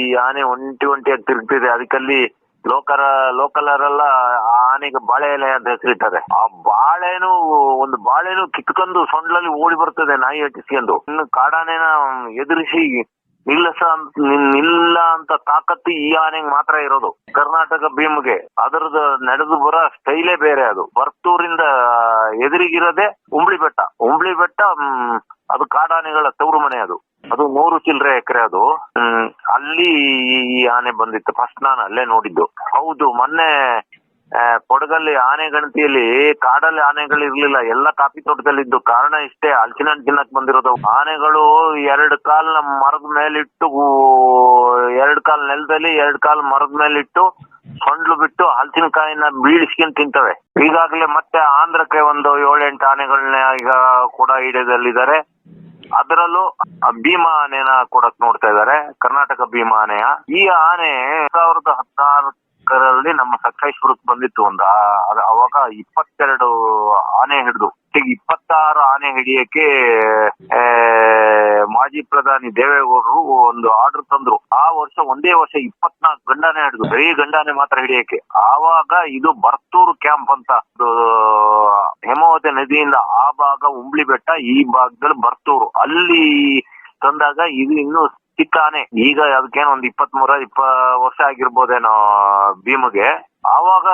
ಈ ಆನೆ ಒಂಟಿ ಒಂಟಿಯಾಗಿ ತಿರುಗ್ತಿದೆ. ಅದಕ್ಕಲ್ಲಿ ಲೋಕರ, ಲೋಕಲರೆಲ್ಲ ಆ ಆನೆಗೆ ಬಾಳೆ ಎಲೆ ಅಂತ ಹೆಸರಿಟ್ಟಾರೆ ಆ ಬಾಳೆನು, ಒಂದು ಬಾಳೆನು ಕಿತ್ಕೊಂಡು ಸೊಂಡ್ಲಲ್ಲಿ ಓಡಿ ಬರ್ತದೆ ನಾಯಿ ಹಟ್ಟಿಸ್ಕೊಂಡು ಇನ್ನು ಕಾಡಾನೆನ ಎದುರಿಸಿ ನಿಲ್ಲಸ ನಿಲ್ಲ ಅಂತ ತಾಕತ್ತು ಈ ಆನೆಗೆ ಮಾತ್ರ ಇರೋದು. ಕರ್ನಾಟಕ ಭೀಮ್ಗೆ. ಅದರದ್ದು ನಡೆದು ಬರೋ ಸ್ಟೈಲೇ ಬೇರೆ ಅದು. ಬರ್ತೂರಿಂದ ಎದುರಿಗಿರೋದೆ ಉಂಬ್ಳಿ ಬೆಟ್ಟ. ಉಂಬ್ಳಿ ಬೆಟ್ಟ ಅದು ಕಾಡಾನೆಗಳ ತವರು ಮನೆ ಅದು. ಅದು ನೂರು ಚಿಲ್ಲರೆ ಎಕರೆ ಅದು. ಅಲ್ಲಿ ಈ ಆನೆ ಬಂದಿತ್ತು. ಫಸ್ಟ್ ನಾನು ಅಲ್ಲೇ ನೋಡಿದ್ದು. ಹೌದು, ಮೊನ್ನೆ ಕೊಡಗಲ್ಲಿ ಆನೆ ಗಣತಿಯಲ್ಲಿ ಕಾಡಲ್ಲಿ ಆನೆಗಳು ಇರ್ಲಿಲ್ಲ. ಎಲ್ಲ ಕಾಫಿ ತೋಟದಲ್ಲಿದ್ದು ಕಾರಣ ಇಷ್ಟೇ ಹಲಸಿನ ಬಂದಿರೋದು. ಆನೆಗಳು ಎರಡು ಕಾಲ್ ಮರದ ಮೇಲಿಟ್ಟು ಎರಡು ಕಾಲ್ ನೆಲದಲ್ಲಿ, ಎರಡು ಕಾಲ್ ಮರದ ಮೇಲಿಟ್ಟು, ಸೊಂಡ್ಲು ಬಿಟ್ಟು ಹಲಸಿನಕಾಯಿನ ಬೀಳಿಸ್ಕೊಂಡ್ ತಿಂತವೆ. ಈಗಾಗಲೇ ಮತ್ತೆ ಆಂಧ್ರಕ್ಕೆ ಒಂದು ಏಳೆಂಟು ಆನೆಗಳನ್ನ ಈಗ ಕೂಡ ಹಿಡಿಯದಲ್ಲಿದ್ದಾರೆ ಅದರಲ್ಲೂ ಭೀಮಾ ಆನೆನ ಕೊಡಕ್ ನೋಡ್ತಾ ಇದ್ದಾರೆ ಕರ್ನಾಟಕ ಭೀಮಾ ಆನೆಯ. ಈ ಆನೆ ಸಾವಿರದ ಹದಿನಾಲ್ಕರಲ್ಲಿ ನಮ್ಮ ಸಕಲೇಶ್ಪುರಕ್ಕೆ ಬಂದಿತ್ತು ಒಂದು. ಅವಾಗ ಇಪ್ಪತ್ತೆರಡು ಆನೆ ಹಿಡಿದು. ಇಪ್ಪತ್ತಾರು ಆನೆ ಹಿಡಿಯಕ್ಕೆ ಮಾಜಿ ಪ್ರಧಾನಿ ದೇವೇಗೌಡರು ಒಂದು ಆರ್ಡರ್ ತಂದ್ರು. ಆ ವರ್ಷ ಒಂದೇ ವರ್ಷ ಇಪ್ಪತ್ನಾಲ್ಕು ಗಂಡಾನೆ ಹಿಡಿದು ಬರೀ ಗಂಡಾನೆ ಮಾತ್ರ ಹಿಡಿಯಕ್ಕೆ. ಆವಾಗ ಇದು ಬರ್ತೂರು ಕ್ಯಾಂಪ್ ಅಂತ ಹೇಮಾವತಿ ನದಿಯಿಂದ ಆ ಭಾಗ ಉಂಬ್ಳಿ ಬೆಟ್ಟ ಈ ಭಾಗದಲ್ಲಿ ಬರ್ತೂರು. ಅಲ್ಲಿ ತಂದಾಗ ಇದು ಇನ್ನು ಸಿಕ್ಕಾನೆ ಈಗ ಅದಕ್ಕೇನು ಒಂದ್ ಇಪ್ಪತ್ಮೂರ ಇಪ್ಪ ವರ್ಷ ಆಗಿರ್ಬೋದೇನೋ ಭೀಮಗೆ. ಆವಾಗ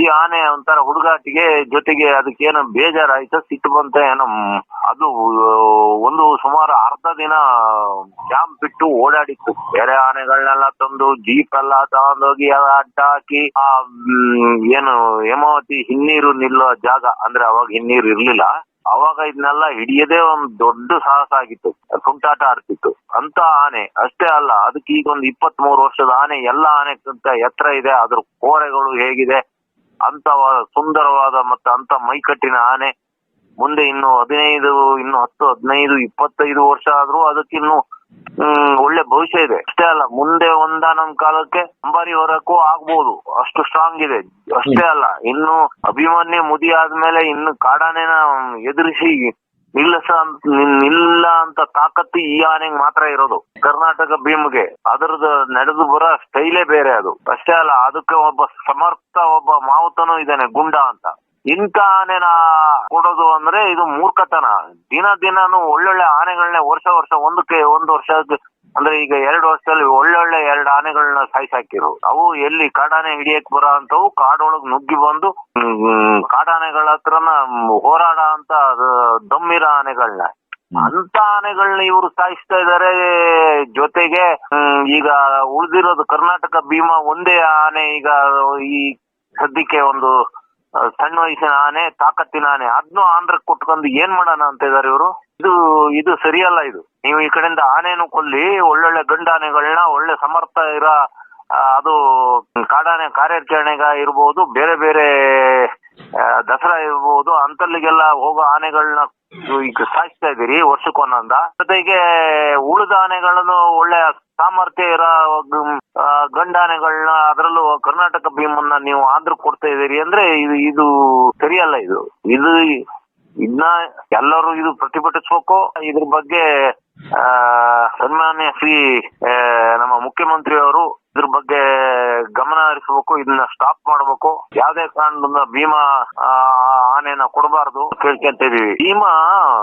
ಈ ಆನೆ ಒಂಥರ ಹುಡುಗಾಟಿಗೆ ಜೊತೆಗೆ ಅದಕ್ಕೇನೋ ಬೇಜಾರಾಯ್ತು, ಸಿಟ್ಟು ಬಂತ, ಏನೋ ಅದು, ಒಂದು ಸುಮಾರು ಅರ್ಧ ದಿನ ಕ್ಯಾಂಪ್ ಬಿಟ್ಟು ಓಡಾಡಿತ್ತು. ಬೇರೆ ಆನೆಗಳನ್ನೆಲ್ಲ ತಂದು ಜೀಪ್ ಎಲ್ಲ ತಗೊಂಡೋಗಿ ಅಡ್ಡ ಹಾಕಿ ಆ ಏನು, ಹೇಮಾವತಿ ಹಿನ್ನೀರು ನಿಲ್ಲೋ ಜಾಗ, ಅಂದ್ರೆ ಅವಾಗ ಹಿನ್ನೀರು ಇರ್ಲಿಲ್ಲ. ಅವಾಗ ಇದನ್ನೆಲ್ಲ ಹಿಡಿಯದೇ ಒಂದ್ ದೊಡ್ಡ ಸಾಹಸ ಆಗಿತ್ತು. ಕುಂಟಾಟ ಆಡ್ತಿತ್ತು. ಅಂತ ಆನೆ, ಅಷ್ಟೇ ಅಲ್ಲ ಅದಕ್ಕೆ ಈಗ ಒಂದು ಇಪ್ಪತ್ತ್ ಮೂರು ವರ್ಷದ ಆನೆ ಎಲ್ಲ ಆನೆಗಿಂತ ಎತ್ತರ ಇದೆ, ಅದ್ರ ಕೋರೆಗಳು ಹೇಗಿದೆ ಅಂತ ಸುಂದರವಾದ ಮತ್ತೆ ಅಂತ ಮೈಕಟ್ಟಿನ ಆನೆ ಮುಂದೆ ಇನ್ನು ಹದಿನೈದು, ಇನ್ನು ಹತ್ತು, ಹದಿನೈದು, ಇಪ್ಪತ್ತೈದು ವರ್ಷ ಆದ್ರೂ ಅದಕ್ಕಿನ್ನು ಹ್ಮ್, ಒಳ್ಳೆ ಭವಿಷ್ಯ ಇದೆ. ಅಷ್ಟೇ ಅಲ್ಲ, ಮುಂದೆ ಒಂದಾನೊಂದ್ ಕಾಲಕ್ಕೆ ಅಂಬಾರಿ ಹೊರಕ್ಕೂ ಆಗ್ಬೋದು. ಅಷ್ಟು ಸ್ಟ್ರಾಂಗ್ ಇದೆ. ಅಷ್ಟೇ ಅಲ್ಲ, ಇನ್ನು ಅಭಿಮನ್ಯು ಮುದಿ ಆದ್ಮೇಲೆ ಇನ್ನು ಕಾಡಾನೆನ ಎದುರಿಸಿ ನಿಲ್ಲಸ ನಿಲ್ಲ ಅಂತ ತಾಕತ್ತು ಈ ಆನೆಗೆ ಮಾತ್ರ ಇರೋದು. ಕರ್ನಾಟಕ ಭೀಮ್ಗೆ. ಅದರದ್ದು ನಡೆದು ಬರೋ ಸ್ಟೈಲೇ ಬೇರೆ ಅದು. ಅಷ್ಟೇ ಅಲ್ಲ, ಅದಕ್ಕೆ ಒಬ್ಬ ಸಮರ್ಥ, ಒಬ್ಬ ಮಾವುತನು ಇದ್ದಾನೆ, ಗುಂಡ ಅಂತ. ಇಂಥ ಆನೆನ ಕೊಡೋದು ಅಂದ್ರೆ ಇದು ಮೂರ್ಖತನ. ದಿನ ದಿನಾನು ಒಳ್ಳೊಳ್ಳೆ ಆನೆಗಳನ್ನೇ ವರ್ಷ ವರ್ಷ ಒಂದಕ್ಕೆ, ಒಂದು ವರ್ಷ ಅಂದ್ರೆ ಈಗ ಎರಡು ವರ್ಷದಲ್ಲಿ ಒಳ್ಳೊಳ್ಳೆ ಎರಡು ಆನೆಗಳನ್ನ ಸಾಯಿಸಾಕಿರು ಅವು ಎಲ್ಲಿ ಕಾಡಾನೆ ಹಿಡಿಯಕ್ ಬರ ಅಂತವು ಕಾಡೊಳಗ್ ನುಗ್ಗಿ ಬಂದು ಕಾಡಾನೆಗಳ ಹತ್ರನ ಹೋರಾಡ ಅಂತ ದಮ್ಮಿರ ಆನೆಗಳನ್ನ ಅಂತ ಆನೆಗಳನ್ನ ಇವರು ಸಾಯಿಸ್ತಾ ಇದಾರೆ ಜೊತೆಗೆ ಈಗ ಉಳಿದಿರೋದು ಕರ್ನಾಟಕ ಭೀಮಾ ಒಂದೇ ಆನೆ ಈಗ ಈ ಸದ್ಯಕ್ಕೆ ಒಂದು ಸಣ್ಣ ವಯಸ್ಸಿನ ಆನೆ ತಾಕತ್ತಿನ ಆನೆ ಅದ್ನು ಆಂಧ್ರಕ್ಕೆ ಕೊಟ್ಕೊಂಡು ಏನ್ ಮಾಡೋಣ ಅಂತ ಇದಾರೆ ಇವರು? ಇದು ಇದು ಸರಿಯಲ್ಲ ಇದು. ನೀವು ಈ ಕಡೆಯಿಂದ ಆನೆನು ಕೊಲ್ಲಿ, ಒಳ್ಳೊಳ್ಳೆ ಗಂಡಾನೆಗಳನ್ನ, ಒಳ್ಳೆ ಸಮರ್ಥ ಇರೋ ಅದು, ಕಾಡಾನೆ ಕಾರ್ಯಾಚರಣೆಗ ಇರ್ಬೋದು, ಬೇರೆ ಬೇರೆ ದಸರಾ ಇರ್ಬೋದು, ಅಂತಲ್ಲಿಗೆಲ್ಲ ಹೋಗೋ ಆನೆಗಳನ್ನ ಈಗ ಸಾಯಿಸ್ತಾ ಇದೀರಿ ವರ್ಷಕ್ಕೊಂದ ಜೊತೆಗೆ ಉಳಿದ ಆನೆಗಳನ್ನು ಒಳ್ಳೆ ಸಾಮರ್ಥ್ಯ ಇರೋ ಗಂಡಾನೆಗಳನ್ನ ಅದರಲ್ಲೂ ಕರ್ನಾಟಕ ಭೀಮನ್ನ ನೀವು ಆಂಧ್ರ ಕೊಡ್ತಾ ಇದೀರಿ ಅಂದ್ರೆ ಇದು ಇದು ಸರಿಯಲ್ಲ ಇದು. ಇದು ಇದನ್ನ ಎಲ್ಲರೂ ಇದು ಪ್ರತಿಭಟಿಸಬೇಕು. ಇದ್ರ ಬಗ್ಗೆ ಆ, ಸನ್ಮಾನ್ಯ ಶ್ರೀ ನಮ್ಮ ಮುಖ್ಯಮಂತ್ರಿ ಅವರು ಇದ್ರ ಬಗ್ಗೆ ಗಮನ ಹರಿಸಬೇಕು, ಇದನ್ನ ಸ್ಟಾಪ್ ಮಾಡಬೇಕು. ಯಾವ್ದೇ ಕಾರಣದಿಂದ ಭೀಮಾ ಆನೆನ ಕೊಡಬಾರ್ದು ಕೇಳ್ಕೊಂತ ಇದೀವಿ ಭೀಮಾ,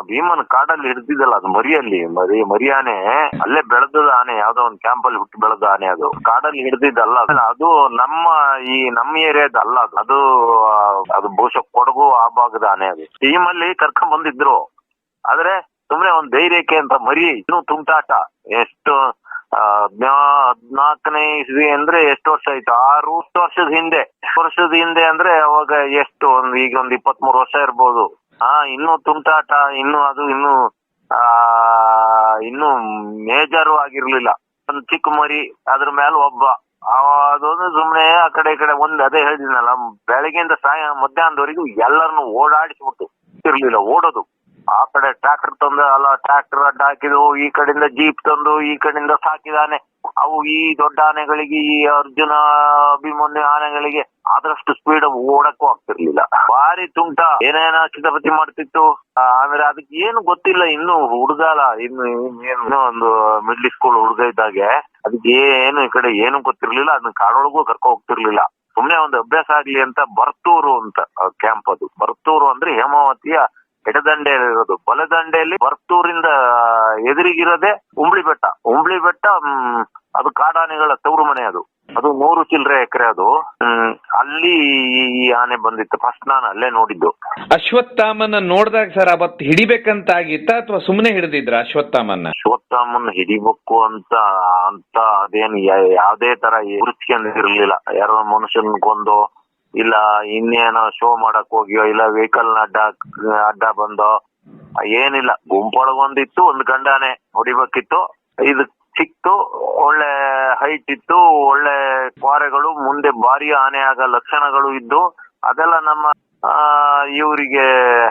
ಭೀಮನ್ ಕಾಡಲ್ಲಿ ಹಿಡ್ದಿದ್ದಲ್ಲ, ಅದು ಮರಿಯಲ್ಲಿ. ಮರಿ ಮರಿ ಆನೆ ಅಲ್ಲೇ ಬೆಳೆದ ಆನೆ, ಯಾವ್ದೋ ಒಂದ್ ಕ್ಯಾಂಪ್ ಅಲ್ಲಿ ಹುಟ್ಟಿ ಬೆಳೆದ ಆನೆ ಅದು. ಕಾಡಲ್ಲಿ ಹಿಡ್ದಿದ್ದಲ್ಲ ಅದು. ನಮ್ಮ ಈ, ನಮ್ಮ ಏರಿಯಾದ ಅಲ್ಲ ಅದು. ಅದು ಬಹುಶಃ ಕೊಡಗು ಆ ಭಾಗದ ಆನೆ ಅದು. ಟೀಮ್ ಅಲ್ಲಿ ಕರ್ಕೊಂಡ್ ಬಂದಿದ್ರು. ಆದ್ರೆ ಸುಮ್ನೆ ಒಂದ್ ಧೈರ್ಯಕ್ಕೆ ಅಂತ ಮರಿ ಇನ್ನು ತುಂಟಾಟ. ಎಷ್ಟು ಹದ್ನಾಲ್ಕನೇ ಇಸ್ವಿ ಅಂದ್ರೆ ಎಷ್ಟು ವರ್ಷ ಆಯ್ತು? ಆರು ವರ್ಷದ ಹಿಂದೆ. ವರ್ಷದ ಹಿಂದೆ ಅಂದ್ರೆ ಅವಾಗ ಎಷ್ಟು? ಒಂದ್, ಈಗ ಒಂದ್ ಇಪ್ಪತ್ತ್ ಮೂರು ವರ್ಷ ಇರ್ಬೋದು. ಹಾ ಇನ್ನು ತುಂಟಾಟ, ಇನ್ನು ಅದು, ಇನ್ನು, ಆ, ಇನ್ನು ಮೇಜರು ಆಗಿರ್ಲಿಲ್ಲ. ಒಂದ್ ಚಿಕ್ಕ ಮರಿ, ಅದ್ರ ಮೇಲೆ ಒಬ್ಬ. ಅದೊಂದು ಸುಮ್ನೆ ಆ ಕಡೆ ಈ ಕಡೆ ಒಂದ್ ಅದೇ ಹೇಳಿದ್ನಲ್ಲ, ಬೆಳಗ್ಗೆಯಿಂದ ಸಾಯ, ಮಧ್ಯಾಹ್ನದವರೆಗೂ ಎಲ್ಲರನ್ನು ಓಡಾಡಿಸ್ಬಿಟ್ಟು ಇರ್ಲಿಲ್ಲ, ಓಡೋದು. ಆ ಕಡೆ ಟ್ರ್ಯಾಕ್ಟರ್ ತಂದು, ಅಲ್ಲ ಟ್ರ್ಯಾಕ್ಟರ್ ಅಡ್ಡ ಈ ಕಡೆಯಿಂದ ಜೀಪ್ ತಂದು, ಈ ಕಡೆಯಿಂದ ಸಾಕಿದಾನೆ ಅವು ಈ ದೊಡ್ಡ ಆನೆಗಳಿಗೆ, ಈ ಅರ್ಜುನ ಅಭಿಮನ್ಯು ಆನೆಗಳಿಗೆ ಆದಷ್ಟು ಸ್ಪೀಡ್ ಓಡಕ್ಕೂ ಆಗ್ತಿರ್ಲಿಲ್ಲ. ಭಾರಿ ತುಂಟ. ಏನೇನ ಚಿತ್ರಪತಿ ಮಾಡ್ತಿತ್ತು. ಆಮೇಲೆ ಅದಕ್ಕೆ ಏನು ಗೊತ್ತಿಲ್ಲ. ಇನ್ನು ಹುಡುಗಾಲ ಇನ್ನು ಏನು ಒಂದು ಮಿಡ್ಲ್ ಸ್ಕೂಲ್ ಹುಡುಗ ಇದ್ದಾಗೆ. ಅದಕ್ಕೆ ಏನು ಈ ಕಡೆ ಏನು ಗೊತ್ತಿರ್ಲಿಲ್ಲ. ಅದನ್ನ ಕಾಡೊಳಗೂ ಕರ್ಕೊ ಹೋಗ್ತಿರ್ಲಿಲ್ಲ. ಸುಮ್ನೆ ಒಂದು ಅಭ್ಯಾಸ ಆಗ್ಲಿ ಅಂತ, ಬರ್ತೂರು ಅಂತ ಕ್ಯಾಂಪ್ ಅದು. ಬರ್ತೂರು ಅಂದ್ರೆ ಹೇಮಾವತಿಯ ಎಡದಂಡೆಯಲ್ಲಿ ಇರೋದು. ಬಲದಂಡೆಯಲ್ಲಿ ಬರ್ತೂರಿಂದ ಎದುರಿಗಿರೋದೆ ಉಂಬ್ಳಿ ಬೆಟ್ಟ ಉಂಬ್ಳಿ ಬೆಟ್ಟ ಅದು ಕಾಡಾನೆಗಳ ತವರು ಮನೆ ಅದು. ಅದು ನೂರು ಚಿಲ್ಲರೆ ಎಕರೆ ಅದು. ಅಲ್ಲಿ ಈ ಆನೆ ಬಂದಿತ್ತು. ಫಸ್ಟ್ ನಾನು ಅಲ್ಲೇ ನೋಡಿದ್ದು. ಅಶ್ವತ್ಥಾಮನ ನೋಡಿದಾಗ ಸರ್ ಅವತ್ ಹಿಡಿಬೇಕಂತ ಆಗಿತ್ತ ಅಥವಾ ಸುಮ್ಮನೆ ಹಿಡಿದಿದ್ರ ಅಶ್ವತ್ಥಾಮನ್ನ? ಅಶ್ವತ್ಥಾಮನ್ ಹಿಡಿಬೇಕು ಅಂತ ಅಂತ ಅದೇನು ಯಾವ್ದೇ ತರ ಇರ್ಲಿಲ್ಲ. ಯಾರೋ ಮನುಷ್ಯನ್ ಕೊಂದು ಇಲ್ಲ, ಇನ್ನೇನೋ ಶೋ ಮಾಡಕ್ ಹೋಗಿಯೋ, ಇಲ್ಲ ವೆಹಿಕಲ್ ಅಡ್ಡ ಅಡ್ಡ ಬಂದೋ, ಏನಿಲ್ಲ. ಗುಂಪೊಳಗೊಂದಿತ್ತು, ಒಂದ್ ಗಂಡಾನೆ ಹೊಡಿಬೇಕಿತ್ತು. ಇದು ಸಿಕ್ತು, ಒಳ್ಳೆ ಹೈಟ್ ಇತ್ತು, ಒಳ್ಳೆ ಕ್ವಾರೆಗಳು, ಮುಂದೆ ಭಾರಿ ಆನೆ ಆಗ ಲಕ್ಷಣಗಳು ಇದ್ದು, ಅದೆಲ್ಲ ನಮ್ಮ ಇವರಿಗೆ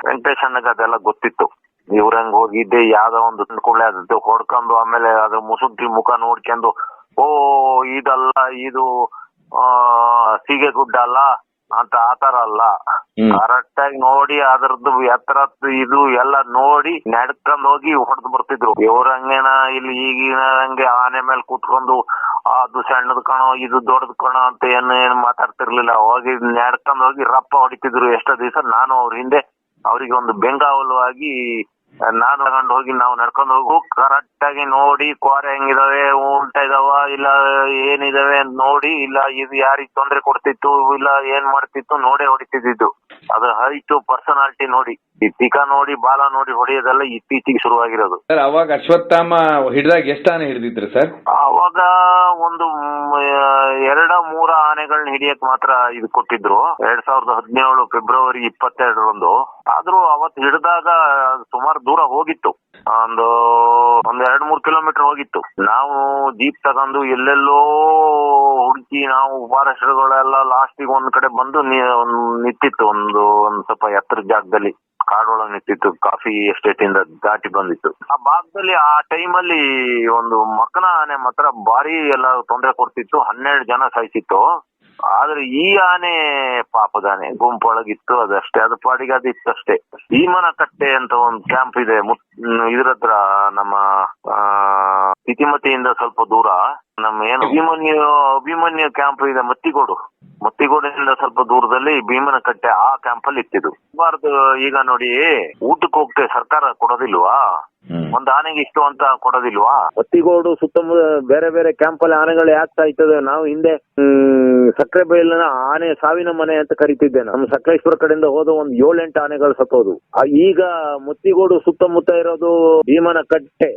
ವೆಂಕಟೇಶ್ ಅಣ್ಣಗೆ ಅದೆಲ್ಲ ಗೊತ್ತಿತ್ತು. ಇವ್ರಂಗ್ ಹೋಗಿದ್ದೆ, ಯಾವ್ದೋ ಒಂದು ಕುಳ್ಳೆ ಅದು ಹೊಡ್ಕೊಂಡು, ಆಮೇಲೆ ಅದ್ರ ಮುಸುಕಿ ಮುಖ ನೋಡ್ಕೊಂಡು, ಓ, ಇದಲ್ಲ, ಇದು, ಆ ಸೀಗೆ ಗುಡ್ಡ ಅಲ್ಲ ಅಂತ ಆತರ ಅಲ್ಲ. ಕರೆಕ್ಟಾಗಿ ಕರೆಕ್ಟ್ ಆಗಿ ನೋಡಿ ಅದ್ರದ್ದು ಎತ್ತರ ಇದು ಎಲ್ಲ ನೋಡಿ ನಡ್ಕೊಂಡ್ ಹೋಗಿ ಹೊಡೆದು ಬರ್ತಿದ್ರು. ಇವ್ರಂಗೇನ ಇಲ್ಲಿ ಈಗಿನ ಹಂಗೆ ಆನೆ ಮೇಲೆ ಕೂತ್ಕೊಂಡು ಅದು ಸಣ್ಣದ್ ಕಣೋ ಇದು ದೊಡ್ಡದ್ ಕಣೋ ಅಂತ ಏನು ಏನು ಮಾತಾಡ್ತಿರ್ಲಿಲ್ಲ. ಹೋಗಿ ನಡ್ಕೊಂಡ್ ಹೋಗಿ ರಪ್ಪ ಹೊಡಿತಿದ್ರು ಎಷ್ಟೋ ದಿವಸ. ನಾನು ಅವ್ರ ಹಿಂದೆ ಅವ್ರಿಗೆ ಒಂದು ಬೆಂಗಾವಲುವಾಗಿ ನಾನು ತಗೊಂಡ್ ಹೋಗಿ ನಾವು ನಡ್ಕೊಂಡ್ ಹೋಗು. ಕರೆಕ್ಟ್ ಆಗಿ ನೋಡಿ ಕ್ವಾರೆ ಹೆಂಗಿದಾವೆ, ಉಲ್ಟಾ ಇದಾವ, ಇಲ್ಲ ಏನಿದಾವೆ ಅಂತ ನೋಡಿ, ಇಲ್ಲ ಇದು ಯಾರಿಗ್ ತೊಂದ್ರೆ ಕೊಡ್ತಿತ್ತು, ಇಲ್ಲ ಏನ್ ಮಾಡ್ತಿತ್ತು, ನೋಡೇ ಹೊಡಿತಿದ್ದು ಅದು ಹೈಟ್ ಪರ್ಸನಾಲಿಟಿ ನೋಡಿ ಈ ತಿಕ ನೋಡಿ ಬಾಲ ನೋಡಿ ಹೊಡೆಯೋದೆಲ್ಲ ಇತ್ತೀಚೆಗೆ ಶುರುವಾಗಿರೋದು. ಸರ್ ಅವಾಗ ಅಶ್ವತ್ಥಾಮ ಹಿಡಿದಾಗ ಎಷ್ಟು ಆನೆ ಹಿಡಿದಿದ್ರು ಸರ್? ಅವಾಗ ಒಂದು ಮ್, ಎರಡ ಮೂರ ಆನೆಗಳನ್ನ ಹಿಡಿಯಕ್ ಮಾತ್ರ ಇದು ಕೊಟ್ಟಿದ್ರು. ಎರಡ್ ಸಾವಿರದ ಹದಿನೇಳು ಫೆಬ್ರವರಿ ಇಪ್ಪತ್ತೆರಡರಂದು. ಆದ್ರೂ ಅವತ್ ಹಿಡಿದಾಗ ಸುಮಾರು ದೂರ ಹೋಗಿತ್ತು. ಒಂದು ಒಂದ್ ಎರಡ್ ಮೂರ್ ಕಿಲೋಮೀಟರ್ ಹೋಗಿತ್ತು. ನಾವು ಜೀಪ್ ತಗೊಂಡು ಎಲ್ಲೆಲ್ಲೋ ಹುಡುಕಿ ನಾವು ಫಾರೆಸ್ಟ್ಗಳೆಲ್ಲ ಲಾಸ್ಟಿಗೆ ಒಂದ್ ಕಡೆ ಬಂದು ನಿ- ಒಂದ್ ನಿಂತಿತ್ತು. ಒಂದು ಒಂದ್ ಸ್ವಲ್ಪ ಎತ್ತರ ಜಾಗದಲ್ಲಿ ಕಾಡೊಳಗೆ ನಿಂತಿತ್ತು. ಕಾಫಿ ಎಸ್ಟೇಟ್ ಇಂದ ದಾಟಿ ಬಂದಿತ್ತು. ಆ ಭಾಗದಲ್ಲಿ ಆ ಟೈಮಲ್ಲಿ ಒಂದು ಮಕನ ಆನೆ ಮಾತ್ರ ಭಾರಿ ಎಲ್ಲ ತೊಂದರೆ ಕೊಡ್ತಿತ್ತು. ಹನ್ನೆರಡು ಜನ ಸಾಯ್ತಿತ್ತು. ಆದ್ರೆ ಈ ಆನೆ ಪಾಪದ ಆನೆ ಗುಂಪೊಳಗಿತ್ತು ಅದಷ್ಟೇ ಅದು ಪಾಡಿಗೆ ಅದು ಇತ್ತಷ್ಟೇ ಭೀಮನ ಕಟ್ಟೆ ಅಂತ ಒಂದು ಕ್ಯಾಂಪ್ ಇದೆ. ಮುತ್- ಹ್ಮ್, ಇದ್ರ ಹತ್ರ ನಮ್ಮ ಆ, ತಿತಿಮತಿಯಿಂದ ಸ್ವಲ್ಪ ದೂರ. ನಮ್ಮ ಏನು ಅಭಿಮನ್ಯು ಅಭಿಮನ್ಯು ಕ್ಯಾಂಪ್ ಇದೆ ಮತ್ತಿಗೋಡು. ಮತ್ತಿಗೋಡಿನಿಂದ ಸ್ವಲ್ಪ ದೂರದಲ್ಲಿ ಭೀಮನ ಕಟ್ಟೆ ಆ ಕ್ಯಾಂಪ್ ಅಲ್ಲಿ ಇತ್ತಿದ್ದು ಬಾರದು ಈಗ ನೋಡಿ ಊಟಕ್ಕೆ ಹೋಗ್ತೇವೆ ಸರ್ಕಾರ ಕೊಡೋದಿಲ್ವಾ? ಒಂದ್ ಆನೆಗೆ ಇಷ್ಟು ಅಂತ ಕೊಡೋದಿಲ್ವಾ? ಮತ್ತಿಗೋಡು ಸುತ್ತಮುತ್ತ ಬೇರೆ ಬೇರೆ ಕ್ಯಾಂಪ್ ಅಲ್ಲಿ ಆನೆಗಳು ಯಾಕೆ ಸಾಯ್ತದೆ ನಾವು ಹಿಂದೆ ಸಕ್ಕರೆ ಬೈಲಿನ ಆನೆ ಸಾವಿನ ಮನೆ ಅಂತ ಕರಿತಿದ್ದೆ. ನಮ್ಮ ಸಕಲೇಶ್ವರ ಕಡೆಯಿಂದ ಹೋದ ಒಂದ್ ಏಳೆಂಟು ಆನೆಗಳು ಸತ್ತೋದು. ಈಗ ಮುತ್ತಿಗೋಡು ಸುತ್ತಮುತ್ತ ಇರೋದು ಭೀಮನ ಕಟ್ಟೆ.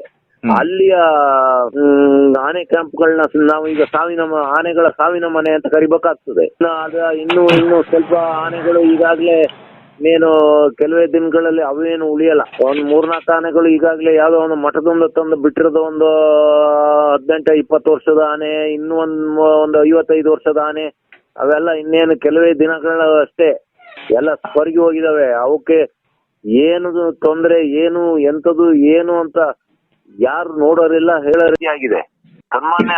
ಅಲ್ಲಿಯ ಆನೆ ಆನೆ ಕ್ಯಾಂಪ್ಗಳನ್ನ ನಾವು ಈಗ ಸಾವಿನ ಆನೆಗಳ ಸಾವಿನ ಮನೆ ಅಂತ ಕರಿಬೇಕಾಗ್ತದೆ. ಅದ ಇನ್ನು ಇನ್ನು ಸ್ವಲ್ಪ ಆನೆಗಳು ಈಗಾಗ್ಲೇ ನೀನು ಕೆಲವೇ ದಿನಗಳಲ್ಲಿ ಅವೇನು ಉಳಿಯಲ್ಲ. ಒಂದ್ ಮೂರ್ನಾಲ್ಕು ಆನೆಗಳು ಈಗಾಗ್ಲೇ ಯಾವ್ದೋ ಒಂದು ಮಠದೊಂದು ತಂದು ಬಿಟ್ಟಿರೋದು ಒಂದು, ಹದಿನೆಂಟು, ಇಪ್ಪತ್ತು ವರ್ಷದ ಆನೆ, ಇನ್ನೂ ಒಂದ್ ಒಂದು ಐವತ್ತೈದು ವರ್ಷದ ಆನೆ, ಅವೆಲ್ಲ ಇನ್ನೇನು ಕೆಲವೇ ದಿನಗಳ ಅಷ್ಟೇ. ಎಲ್ಲ ಸ್ವರ್ಗಿ ಹೋಗಿದಾವೆ. ಅವಕ್ಕೆ ಏನು ತೊಂದ್ರೆ, ಏನು ಎಂತದು, ಏನು ಅಂತ ಯಾರು ನೋಡೋರೆಲ್ಲ ಹೇಳೋರಿ ಆಗಿದೆ. ಸನ್ಮಾನ್ಯ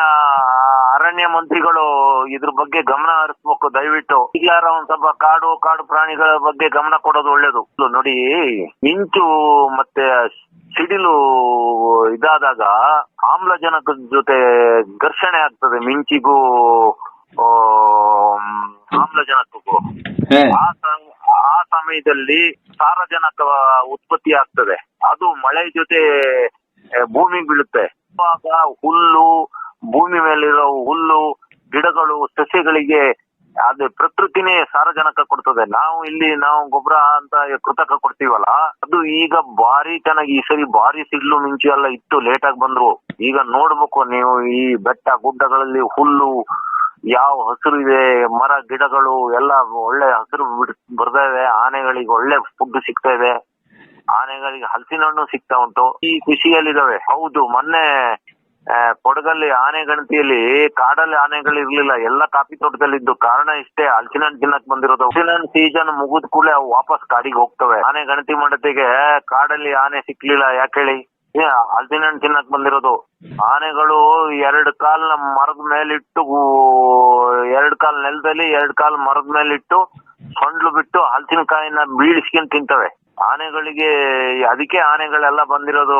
ಅರಣ್ಯ ಮಂತ್ರಿಗಳು ಇದ್ರ ಬಗ್ಗೆ ಗಮನ ಹರಿಸ್ಬೇಕು ದಯವಿಟ್ಟು. ಈಗಾರ ಒಂದ್ ಸ್ವಲ್ಪ ಕಾಡು ಕಾಡು ಪ್ರಾಣಿಗಳ ಬಗ್ಗೆ ಗಮನ ಕೊಡೋದು ಒಳ್ಳೇದು. ನೋಡಿ ಮಿಂಚು ಮತ್ತೆ ಸಿಡಿಲು ಇದಾದಾಗ ಆಮ್ಲಜನಕದ ಜೊತೆ ಘರ್ಷಣೆ ಆಗ್ತದೆ ಮಿಂಚಿಗೂ ಆಮ್ಲಜನಕಕ್ಕೂ. ಆ ಸಮಯದಲ್ಲಿ ಸಾರಜನಕ ಉತ್ಪತ್ತಿ ಆಗ್ತದೆ. ಅದು ಮಳೆ ಜೊತೆ ಆ, ಭೂಮಿಗೆ ಬೀಳುತ್ತೆ. ಆಗ ಹುಲ್ಲು ಭೂಮಿ ಮೇಲಿರೋ ಹುಲ್ಲು ಗಿಡಗಳು ಸಸ್ಯಗಳಿಗೆ ಅದು ಪ್ರಕೃತಿನೇ ಸಾರಜನಕ ಕೊಡ್ತದೆ. ನಾವು ಇಲ್ಲಿ ನಾವು ಗೊಬ್ಬರ ಅಂತ ಕೃತಕ ಕೊಡ್ತೀವಲ್ಲ ಅದು ಈಗ ಭಾರಿ ಚೆನ್ನಾಗಿ ಈ ಸರಿ ಭಾರಿ ಸಿಡ್ಲು ಮಿಂಚು ಎಲ್ಲ ಇತ್ತು ಲೇಟ್ ಆಗಿ ಬಂದ್ರು. ಈಗ ನೋಡ್ಬೇಕು ನೀವು ಈ ಬೆಟ್ಟ ಗುಡ್ಡಗಳಲ್ಲಿ ಹುಲ್ಲು ಯಾವ ಹಸಿರು ಇದೆ ಮರ ಗಿಡಗಳು ಎಲ್ಲ ಒಳ್ಳೆ ಹಸಿರು ಬರ್ತಾ ಇದೆ ಆನೆಗಳಿಗೆ ಒಳ್ಳೆ ಫುಡ್ ಸಿಗ್ತಾ ಇದೆ. ಆನೆಗಳಿಗೆ ಹಲಸಿನ ಹಣ್ಣು ಸಿಗ್ತಾ ಉಂಟು. ಈ ಖುಷಿಯಲ್ಲಿದ್ದಾವೆ ಹೌದು, ಮೊನ್ನೆ ಕೊಡಗಲ್ಲಿ ಆನೆ ಗಣತಿಯಲ್ಲಿ ಕಾಡಲ್ಲಿ ಆನೆಗಳು ಇರ್ಲಿಲ್ಲ. ಎಲ್ಲ ಕಾಫಿ ತೋಟದಲ್ಲಿ ಇದ್ದು. ಕಾರಣ ಇಷ್ಟೇ ಹಲಸಿನ ಹಣ್ಣು ತಿನ್ನಕ್ ಬಂದಿರೋದು. ಹಲಸಿನ ಹಣ್ಣು ಸೀಸನ್ ಮುಗಿದ ಕೂಡಲೇ ಅವು ವಾಪಸ್ ಕಾಡಿಗೆ ಹೋಗ್ತವೆ. ಆನೆ ಗಣತಿ ಮಾಡತ್ತಿಗೆ ಕಾಡಲ್ಲಿ ಆನೆ ಸಿಕ್ಲಿಲ್ಲ ಯಾಕೆ ಹೇಳಿ? ಹಲಸಿನ ಹಣ್ಣು ತಿನ್ನಕ್ ಬಂದಿರೋದು. ಆನೆಗಳು ಎರಡು ಕಾಲ್ ಮರದ ಮೇಲಿಟ್ಟು ಎರಡು ಕಾಲ್ ನೆಲದಲ್ಲಿ, ಎರಡು ಕಾಲ್ ಮರದ ಮೇಲಿಟ್ಟು, ಸೊಂಡ್ಲು ಬಿಟ್ಟು ಹಲಸಿನಕಾಯಿನ ಬೀಳಿಸ್ಕೊಂಡ್ ತಿಂತವೆ. ಆನೆಗಳಿಗೆ ಅದಕ್ಕೆ ಆನೆಗಳೆಲ್ಲ ಬಂದಿರೋದು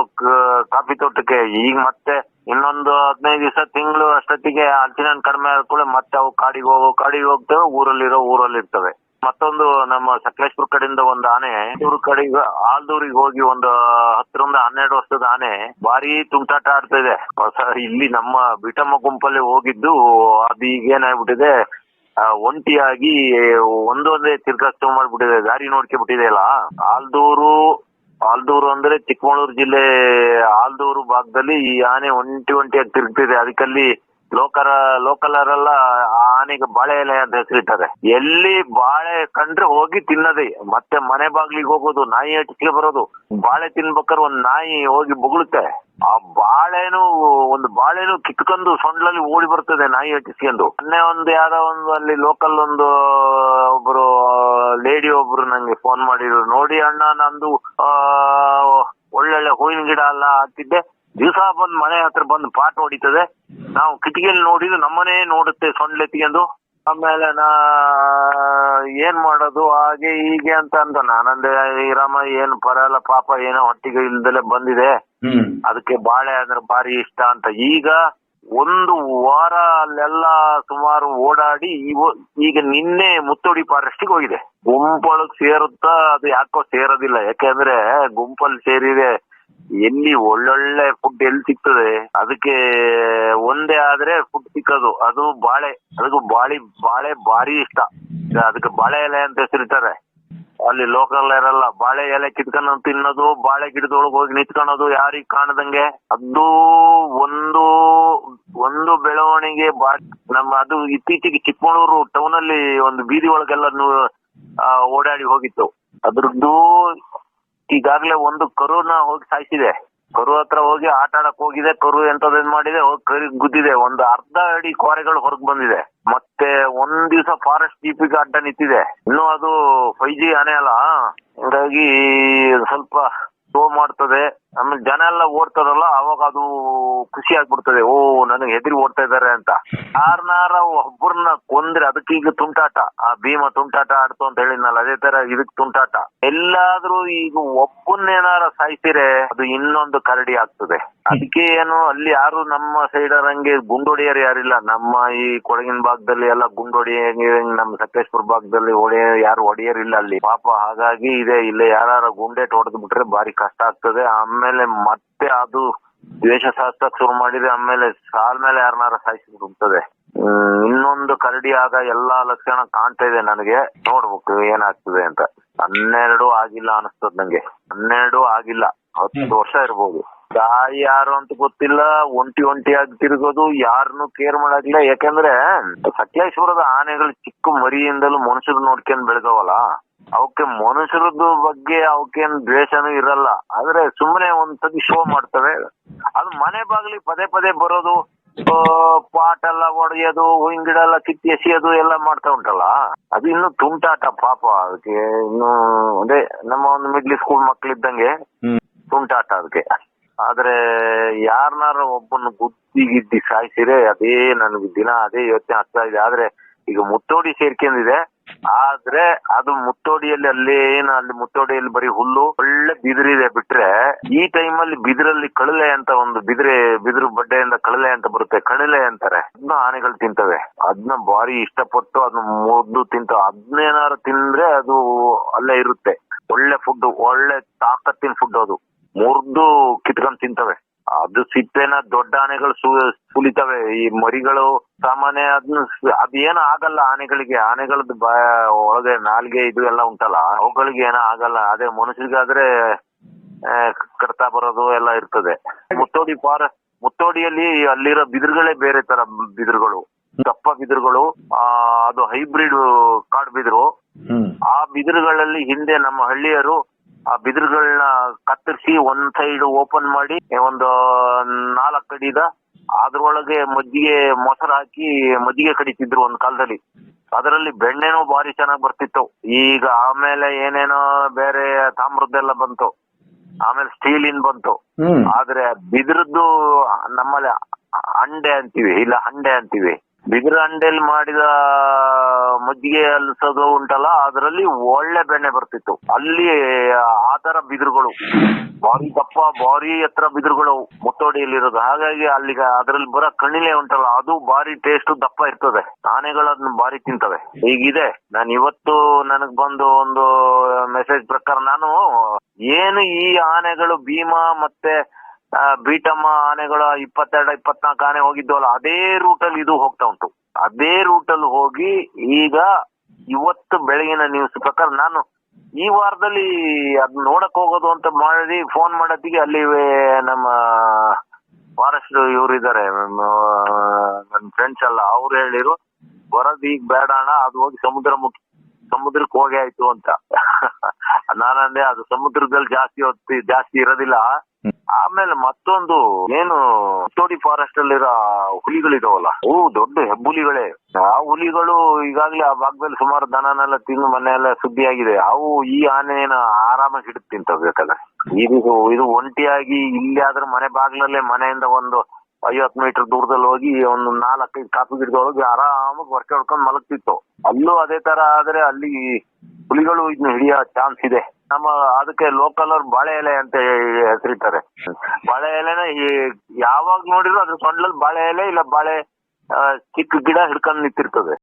ಕಾಫಿ ತೋಟಕ್ಕೆ. ಈಗ ಮತ್ತೆ ಇನ್ನೊಂದು ಹದಿನೈದು ದಿವಸ, ತಿಂಗಳು ಅಷ್ಟೊತ್ತಿಗೆ ಹಣ್ಣು ಕಡಿಮೆ ಆದ್ಕೊಳ್ಳೆ ಮತ್ತೆ ಅವು ಕಾಡಿಗೆ ಹೋಗೋ, ಕಾಡಿಗೆ ಹೋಗ್ತವೆ, ಊರಲ್ಲಿರೋ ಊರಲ್ಲಿ ಇರ್ತವೆ ಮತ್ತೊಂದು ನಮ್ಮ ಸಕಲೇಶ್ಪುರ ಕಡೆಯಿಂದ ಒಂದು ಆನೆ ಊರ್ ಕಡೆಗೆ, ಆಲ್ದೂರಿಗೆ ಹೋಗಿ ಒಂದು ಹತ್ತರಿಂದ ಹನ್ನೆರಡು ವರ್ಷದ ಆನೆ ಭಾರಿ ತುಂಟಾಟ ಆಡ್ತಾ ಇದೆ. ಇಲ್ಲಿ ನಮ್ಮ ಬಿಟಮ್ಮ ಗುಂಪಲ್ಲಿ ಹೋಗಿದ್ದು, ಅದು ಈಗ ಏನಾಗ್ಬಿಟ್ಟಿದೆ ಒಂಟಿಯಾಗಿ ಒಂದೊಂದೇ ತಿರ್ಗಾಸ್ತು ಮಾಡ್ಬಿಟ್ಟಿದೆ, ದಾರಿ ಅಲ್ಲ? ಆಲ್ದೂರು ಆಲ್ದೂರು ಅಂದ್ರೆ ಚಿಕ್ಕಮಗಳೂರು ಜಿಲ್ಲೆ, ಆಲ್ದೂರು ಭಾಗದಲ್ಲಿ ಈ ಆನೆ ಒಂಟಿ ಒಂಟಿಯಾಗಿ ತಿರುಗ್ತಿದೆ. ಅದಕ್ಕಲ್ಲಿ ಲೋಕರ, ಲೋಕಲರೆಲ್ಲ ಆನೆಗೆ ಬಾಳೆ ಎಲೆ ಅಂತ ಹೆಸರಿಟ್ಟಾರೆ. ಎಲ್ಲಿ ಬಾಳೆ ಕಂಡ್ರೆ ಹೋಗಿ ತಿನ್ನದೆ. ಮತ್ತೆ ಮನೆ ಬಾಗ್ಲಿಗೆ ಹೋಗೋದು, ನಾಯಿ ಹಚ್ಚಿಗೆ ಬರೋದು. ಬಾಳೆ ತಿನ್ಬೇಕಾದ್ರೆ ಒಂದ್ ನಾಯಿ ಹೋಗಿ ಬೊಗಳುತ್ತೆ. ಆ ಬಾಳೆನು, ಒಂದು ಬಾಳೆನು ಕಿತ್ಕೊಂಡು ಸೊಂಡ್ಲಲ್ಲಿ ಓಡಿ ಬರ್ತದೆ ನಾಯಿ ಹಚ್ಚಿಸ್ಕೊಂಡು ಮೊನ್ನೆ ಒಂದು ಯಾರೋ ಒಂದು ಅಲ್ಲಿ ಲೋಕಲ್ ಒಂದು, ಒಬ್ರು, ಲೇಡಿ ಒಬ್ರು ನಂಗೆ ಫೋನ್ ಮಾಡಿದ್ರು. ನೋಡಿ ಅಣ್ಣ, ನಂದು ಒಳ್ಳೊಳ್ಳೆ ಹೂವಿನ ಗಿಡ ಎಲ್ಲ ಹಾಕಿದ್ದೆ. ದಿವಸ ಬಂದ್ ಮನೆ ಹತ್ರ ಬಂದು ಪಾಟ್ ಹೊಡಿತದೆ. ನಾವು ಕಿಟಕಿಯಲ್ಲಿ ನೋಡಿದ್ರು ನಮ್ಮನೆ ನೋಡುತ್ತೆ ಸೊಂಡ್ಲೆತ್ಕೊಂಡು ಆಮೇಲೆ ನಾ ಏನ್ ಮಾಡೋದು ಹಾಗೆ ಹೀಗೆ ಅಂತ ಅಂದ ನಾನಂದೆ ರಾಮ ಏನು ಪರಲ್ಲ ಪಾಪ ಏನೋ ಹೊಟ್ಟಿಗೆ ಇಲ್ದಲೆ ಬಂದಿದೆ. ಅದಕ್ಕೆ ಬಾಳೆ ಅಂದ್ರೆ ಭಾರಿ ಇಷ್ಟ ಅಂತ. ಈಗ ಒಂದು ವಾರ ಅಲ್ಲೆಲ್ಲ ಸುಮಾರು ಓಡಾಡಿ ಈಗ ನಿನ್ನೆ ಮುತ್ತೋಡಿ ಫಾರೆಸ್ಟಿಗೆ ಹೋಗಿದೆ. ಗುಂಪೊಳಗ್ ಸೇರುತ್ತಾ ಅದು ಯಾಕೋ ಸೇರೋದಿಲ್ಲ. ಯಾಕೆಂದ್ರೆ ಗುಂಪಲ್ಲಿ ಸೇರಿದೆ ಎಲ್ಲಿ ಒಳ್ಳೊಳ್ಳೆ ಫುಡ್ ಎಲ್ಲಿ ಸಿಗ್ತದೆ? ಅದಕ್ಕೆ ಒಂದೇ ಆದ್ರೆ ಫುಡ್ ಸಿಕ್ಕದು. ಅದು ಬಾಳೆ, ಅದಕ್ಕೂ ಬಾಳಿ, ಬಾಳೆ ಭಾರಿ ಇಷ್ಟ. ಅದಕ್ಕೆ ಬಾಳೆ ಎಲೆ ಅಂತ ಹೆಸರಿತಾರೆ ಅಲ್ಲಿ ಲೋಕಲ್ ಇರಲ್ಲ ಬಾಳೆ ಎಲೆ ಕಿತ್ಕೊಂಡು ತಿನ್ನೋದು, ಬಾಳೆ ಗಿಡದೊಳಗೆ ಹೋಗಿ ನಿಂತ್ಕೊಳೋದು ಯಾರಿಗ್ ಕಾಣದಂಗೆ? ಅದು ಒಂದು ಒಂದು ಬೆಳವಣಿಗೆ ನಮ್ಮ ಅದು ಇತ್ತೀಚೆಗೆ ಚಿಕ್ಕಮಗಳೂರು ಟೌನ್ ಅಲ್ಲಿ ಒಂದು ಬೀದಿ ಒಳಗೆಲ್ಲ ಓಡಾಡಿ ಹೋಗಿತ್ತು. ಅದ್ರದ್ದು ಈಗಾಗ್ಲೇ ಒಂದು ಕರುನ ಹೋಗಿ ಸಾಯಿಸಿದೆ. ಕರು ಹತ್ರ ಹೋಗಿ ಆಟ ಆಡಕ್ ಹೋಗಿದೆ, ಕರು ಎಂತದೇನ್ ಮಾಡಿದೆ, ಹೋಗಿ ಕರಿ ಗುದ್ದಿದೆ. ಒಂದು ಅರ್ಧ ಅಡಿ ಕ್ವಾರೆಗಳು ಹೊರಗ್ ಬಂದಿದೆ. ಮತ್ತೆ ಒಂದ್ ದಿವಸ ಫಾರೆಸ್ಟ್ ಜೀಪಿಗೆ ಅಡ್ಡ ನಿಂತಿದೆ. ಇನ್ನು ಅದು ಫೈವ್ ಜಿ ಆನೆ ಅಲ್ಲ. ಹಿಂಗಾಗಿ ಸ್ವಲ್ಪ ಶೋ ಮಾಡ್ತದೆ. ಆಮೇಲೆ ಜನ ಎಲ್ಲ ಓಡ್ತಾರಲ್ಲ, ಅವಾಗ ಅದು ಖುಷಿ ಆಗ್ಬಿಡ್ತದೆ. ಓ, ನನಗೆ ಹೆದರಿ ಓಡ್ತಾ ಇದಾರೆ ಅಂತ. ಯಾರನಾರ ಒಬ್ಬರನ್ನ ಕೊಂದ್ರೆ ಅದಕ್ಕೆ ಈಗ ತುಂಟಾಟ. ಆ ಭೀಮ ತುಂಟಾಟ ಆಡ್ತು ಅಂತ ಹೇಳಿದ್ನಲ್ಲ, ಅದೇ ತರ ಇದಕ್ ತುಂಟಾಟ. ಎಲ್ಲಾದ್ರೂ ಈಗ ಒಬ್ಬನ್ನೇನಾರ ಸಾಯ್ತಿರೆ ಅದು ಇನ್ನೊಂದು ಕರಡಿ ಆಗ್ತದೆ. ಅದಕ್ಕೆ ಏನು ಅಲ್ಲಿ ಯಾರು ನಮ್ಮ ಸೈಡ್ ಹಂಗೆ ಗುಂಡೊಡಿಯರು ಯಾರಿಲ್ಲ. ನಮ್ಮ ಈ ಕೊಡಗಿನ ಭಾಗದಲ್ಲಿ ಎಲ್ಲ ಗುಂಡೊಡಿ ನಮ್ಮ ಸಕಲೇಶ್ಪುರ ಭಾಗದಲ್ಲಿ ಒಡೆಯ ಯಾರು ಒಡೆಯರಿಲ್ಲ ಅಲ್ಲಿ. ಪಾಪ ಹಾಗಾಗಿ ಇದೆ ಇಲ್ಲೇ ಯಾರ ಗುಂಡೇಟ್ ಹೊಡೆದ್ ಬಿಟ್ರೆ ಬಾರಿ ಕಷ್ಟ ಆಗ್ತದೆ. ಆಮೇಲೆ ಮತ್ತೆ ಅದು ದ್ವೇಷ ಸಾಧಿಸಕ್ ಶುರು ಮಾಡಿದ್ರೆ ಆಮೇಲೆ ಸಾಲ್ ಮೇಲೆ ಯಾರನ್ನಾರ ಸಾಯಿಸಿಬಿಡ್ತದೆ ಹ್ಮ್ ಇನ್ನೊಂದು ಕರಡಿ ಆಗ ಎಲ್ಲಾ ಲಕ್ಷಣ ಕಾಣ್ತಾ ಇದೆ ನನಗೆ. ನೋಡ್ಬೇಕು ಏನಾಗ್ತದೆ ಅಂತ. ಹನ್ನೆರಡು ಆಗಿಲ್ಲ ಅನಿಸ್ತದ ನಂಗೆ. ಹನ್ನೆರಡು ಆಗಿಲ್ಲ. ಹತ್ತು ವರ್ಷ ಇರ್ಬೋದು. ತಾಯಿ ಯಾರು ಅಂತ ಗೊತ್ತಿಲ್ಲ ಒಂಟಿ ಒಂಟಿಯಾಗಿ ತಿರುಗೋದು ಯಾರನ್ನು ಕೇರ್ ಮಾಡಾಗಿಲ್ಲ ಯಾಕಂದ್ರೆ ಸಕಲೇಶ್ವರದ ಆನೆಗಳು ಚಿಕ್ಕ ಮರಿಯಿಂದಲೂ ಮನುಷ್ಯರು ನೋಡ್ಕೊಂಡ್ ಬೆಳೆದವಲ್ಲ. ಅವಕ್ಕೆ ಮನುಷ್ಯರದ್ದು ಬಗ್ಗೆ ಅವಕ್ಕೇನ್ ದ್ವೇಷನೂ ಇರಲ್ಲ. ಆದ್ರೆ ಸುಮ್ಮನೆ ಒಂದ್ಸತಿ ಶೋ ಮಾಡ್ತವೆ. ಅದು ಮನೆ ಬಾಗ್ಲಿ ಪದೇ ಪದೇ ಬರೋದು ಪಾಟ್ ಎಲ್ಲ ಒಡೆಯೋದು ಹೂವಿನ ಗಿಡ ಎಲ್ಲ ಕಿತ್ತಿ ಎಸೆಯೋದು ಎಲ್ಲ ಮಾಡ್ತಾ ಉಂಟಲ್ಲ. ಅದು ಇನ್ನು ತುಂಟಾಟ ಪಾಪ. ಅದಕ್ಕೆ ಇನ್ನು ಅದೇ ನಮ್ಮ ಒಂದು ಮಿಡ್ಲ್ ಸ್ಕೂಲ್ ಮಕ್ಳಿದ್ದಂಗೆ ತುಂಟಾಟ ಅದಕ್ಕೆ. ಆದ್ರೆ ಯಾರನ್ನಾರು ಒಬ್ಬನ ಬುದ್ಧಿ ಗಿದ್ದಿ ಸಾಯಿಸಿರೆ ಅದೇ ನನ್ಗೆ ದಿನ, ಅದೇ ಯೋಚನೆ ಆಗ್ತಾ ಇದೆ. ಆದ್ರೆ ಈಗ ಮುತ್ತೋಡಿ ಸೇರ್ಕೊಂಡಿದೆ. ಆದ್ರೆ ಅದು ಮುತ್ತೋಡಿಯಲ್ಲಿ ಅಲ್ಲಿ ಏನು, ಅಲ್ಲಿ ಮುತ್ತೋಡಿಯಲ್ಲಿ ಬರೀ ಹುಲ್ಲು, ಒಳ್ಳೆ ಬಿದಿರಿದೆ ಬಿಟ್ರೆ ಈ ಟೈಮಲ್ಲಿ ಬಿದಿರಲ್ಲಿ ಕಳಲೆ ಅಂತ ಒಂದು ಬಿದಿರೆ, ಬಿದಿರು ಬಡ್ಡೆಯಿಂದ ಕಳಲೆ ಅಂತ ಬರುತ್ತೆ. ಕಳಲೆ ಅಂತಾರೆ. ಅದನ್ನ ಆನೆಗಳು ತಿಂತವೆ. ಅದನ್ನ ಬಾರಿ ಇಷ್ಟಪಟ್ಟು ಅದನ್ನ ಮುದ್ದು ತಿಂತವೆ. ಅದನ್ನೇನಾರು ತಿಂದ್ರೆ ಅದು ಅಲ್ಲೇ ಇರುತ್ತೆ. ಒಳ್ಳೆ ಫುಡ್ ಒಳ್ಳೆ ತಾಕತ್ತಿನ ಫುಡ್ ಅದು. ಮುರಿದು ಕಿತ್ಕೊಂಡ್ ತಿಂತವೆ. ಅದು ಸಿಪ್ಪೆನ ದೊಡ್ಡ ಆನೆಗಳು ಸು ಸುಲಿತವೆ. ಈ ಮರಿಗಳು ಸಾಮಾನ್ಯ ಅದನ್ನ ಅದೇನು ಆಗಲ್ಲ ಆನೆಗಳಿಗೆ. ಆನೆಗಳದ್ದು ಬಾ ಒಳಗೆ ನಾಲ್ಗೆ ಇದು ಎಲ್ಲ ಉಂಟಲ್ಲ. ಅವುಗಳಿಗೆ ಏನೋ ಆಗಲ್ಲ. ಅದೇ ಮನುಷ್ಯರಿಗಾದ್ರೆ ಕರ್ತಾ ಬರೋದು ಎಲ್ಲ ಇರ್ತದೆ. ಮುತ್ತೋಡಿ ಫಾರ ಮುತ್ತೋಡಿಯಲ್ಲಿ ಅಲ್ಲಿರೋ ಬಿದಿರುಗಳೇ ಬೇರೆ ತರ ಬಿದಿರುಗಳು. ದಪ್ಪ ಬಿದಿರುಗಳು ಆ ಅದು ಹೈಬ್ರಿಡ್ ಕಾಡು ಬಿದಿರು. ಆ ಬಿದಿರುಗಳಲ್ಲಿ ಹಿಂದೆ ನಮ್ಮ ಹಳ್ಳಿಯರು ಆ ಬಿದಿರುಗಳನ್ನ ಕತ್ತರಿಸಿ ಒಂದ್ ಸೈಡ್ ಓಪನ್ ಮಾಡಿ ಒಂದು ನಾಲ್ಕು ಅಡಿದ ಅದ್ರೊಳಗೆ ಮಜ್ಜಿಗೆ ಮೊಸರು ಹಾಕಿ ಮಜ್ಜಿಗೆ ಕಡಿತಿದ್ರು ಒಂದ್ ಕಾಲದಲ್ಲಿ. ಅದರಲ್ಲಿ ಬೆಣ್ಣೆನೂ ಬಾರಿ ಚೆನ್ನಾಗಿ ಬರ್ತಿತ್ತು. ಈಗ ಆಮೇಲೆ ಏನೇನೋ ಬೇರೆ ತಾಮ್ರದ್ದೆಲ್ಲ ಬಂತು. ಆಮೇಲೆ ಸ್ಟೀಲಿನ್ ಬಂತು. ಹ್ಮ್. ಆದ್ರೆ ಬಿದಿರದ್ದು ನಮ್ಮಲ್ಲಿ ಹಂಡೆ ಅಂತೀವಿ ಇಲ್ಲ ಹಂಡೆ ಅಂತೀವಿ. ಬಿದಿರ ಅಂಡೆಲ್ ಮಾಡಿದ ಮಜ್ಜಿಗೆ ಅಲ್ಸೋದು ಉಂಟಲ್ಲ, ಅದರಲ್ಲಿ ಒಳ್ಳೆ ಬೆಣ್ಣೆ ಬರ್ತಿತ್ತು. ಅಲ್ಲಿ, ಆ ತರ ಬಿದಿರುಗಳು. ಬಾರಿ ದಪ್ಪ, ಬಾರಿ ಎತ್ತರ ಬಿದಿರುಗಳು ಮುತ್ತೋಡಿಯಲ್ಲಿರೋದು. ಹಾಗಾಗಿ ಅಲ್ಲಿಗೆ ಅದ್ರಲ್ಲಿ ಬರೋ ಕಣ್ಣಿಲೆ ಉಂಟಲ್ಲ, ಅದು ಬಾರಿ ಟೇಸ್ಟ್ ದಪ್ಪ ಇರ್ತದೆ. ಆನೆಗಳು ಅದನ್ನ ಬಾರಿ ತಿಂತವೆ. ಹೀಗಿದೆ. ನಾನು ಇವತ್ತು ನನಗ್ ಬಂದು ಒಂದು ಮೆಸೇಜ್ ಪ್ರಕಾರ ನಾನು, ಏನು ಈ ಆನೆಗಳು ಭೀಮಾ ಮತ್ತೆ ಬೀಟಮ್ಮ ಆನೆಗಳ ಇಪ್ಪತ್ತೆರಡು, ಇಪ್ಪತ್ನಾಲ್ಕು ಆನೆ ಹೋಗಿದ್ವಲ್ಲ ಅದೇ ರೂಟ್ ಅಲ್ಲಿ ಇದು ಹೋಗ್ತಾ ಉಂಟು. ಅದೇ ರೂಟ್ ಅಲ್ಲಿ ಹೋಗಿ ಈಗ ಇವತ್ತು ಬೆಳಗಿನ ನ್ಯೂಸ್ ಪ್ರಕಾರ ನಾನು ಈ ವಾರದಲ್ಲಿ ಅದ್ ನೋಡಕ್ ಹೋಗೋದು ಅಂತ ಮಾಡಿ ಫೋನ್ ಮಾಡೋದಿಗೆ ಅಲ್ಲಿ ನಮ್ಮ ಫಾರೆಸ್ಟ್ ಇವ್ರು ಇದಾರೆ ನನ್ನ ಫ್ರೆಂಡ್ಸ್ ಎಲ್ಲ, ಅವ್ರು ಹೇಳಿರು ಬರೋದ್ ಈಗ ಬೇಡ ಅಣ್ಣ, ಅದು ಹೋಗಿ ಸಮುದ್ರ ಮುಖ ಸಮುದ್ರಕ್ಕೆ ಹೋಗಿ ಆಯ್ತು ಅಂತ. ನಾನಂದೆ, ಅದು ಸಮುದ್ರದಲ್ಲಿ ಜಾಸ್ತಿ ಹೊತ್ತು, ಜಾಸ್ತಿ ಇರೋದಿಲ್ಲ. ಆಮೇಲೆ ಮತ್ತೊಂದು, ಏನು ತೋಡಿ ಫಾರೆಸ್ಟ್ ಅಲ್ಲಿರೋ ಹುಲಿಗಳಿದಾವಲ್ಲ, ಓ, ದೊಡ್ಡ ಹೆಬ್ಬುಲಿಗಳೇ. ಆ ಹುಲಿಗಳು ಈಗಾಗಲೇ ಆ ಭಾಗದಲ್ಲಿ ಸುಮಾರು ದನನೆಲ್ಲ ತಿಂದು ಮನೆ ಎಲ್ಲ ಸುದ್ದಿ ಆಗಿದೆ ಅವು ಈ ಆನೆನ ಆರಾಮಾಗಿ ಹಿಡಿದು ಬೇಕಾದ್ರೆ. ಇದು ಇದು ಒಂಟಿಯಾಗಿ ಇಲ್ಲಿ ಆದ್ರೆ ಮನೆ ಬಾಗ್ಲಲ್ಲೇ ಮನೆಯಿಂದ ಒಂದು ಐವತ್ ಮೀಟರ್ ದೂರದಲ್ಲಿ ಹೋಗಿ ಒಂದು ನಾಲ್ಕೈದು ಕಾಫಿ ಗಿಡದೊಳಗೆ ಆರಾಮಾಗಿ ವರ್ಕೆ ಹೊಡ್ಕೊಂಡು ಮಲಗ್ತಿತ್ತು. ಅಲ್ಲೂ ಅದೇ ತರ ಆದ್ರೆ ಅಲ್ಲಿ ಹುಲಿಗಳು ಇನ್ನು ಹಿಡಿಯೋ ಚಾನ್ಸ್ ಇದೆ. ನಮ್ಮ ಅದಕ್ಕೆ ಲೋಕಲ್ ಅವ್ರು ಬಾಳೆ ಎಲೆ ಅಂತ ಹೆಸರಿತಾರೆ ಬಾಳೆ ಎಲೆನ ಈ- ಯಾವಾಗ ನೋಡಿದ್ರು ಅದ್ರ ಸೊಂಡ್ಲಲ್ಲಿ ಬಾಳೆ ಎಲೆ ಇಲ್ಲ ಬಾಳೆ ಚಿಕ್ಕ ಗಿಡ ಹಿಡ್ಕೊಂಡು ನಿಂತಿರ್ತದೆ.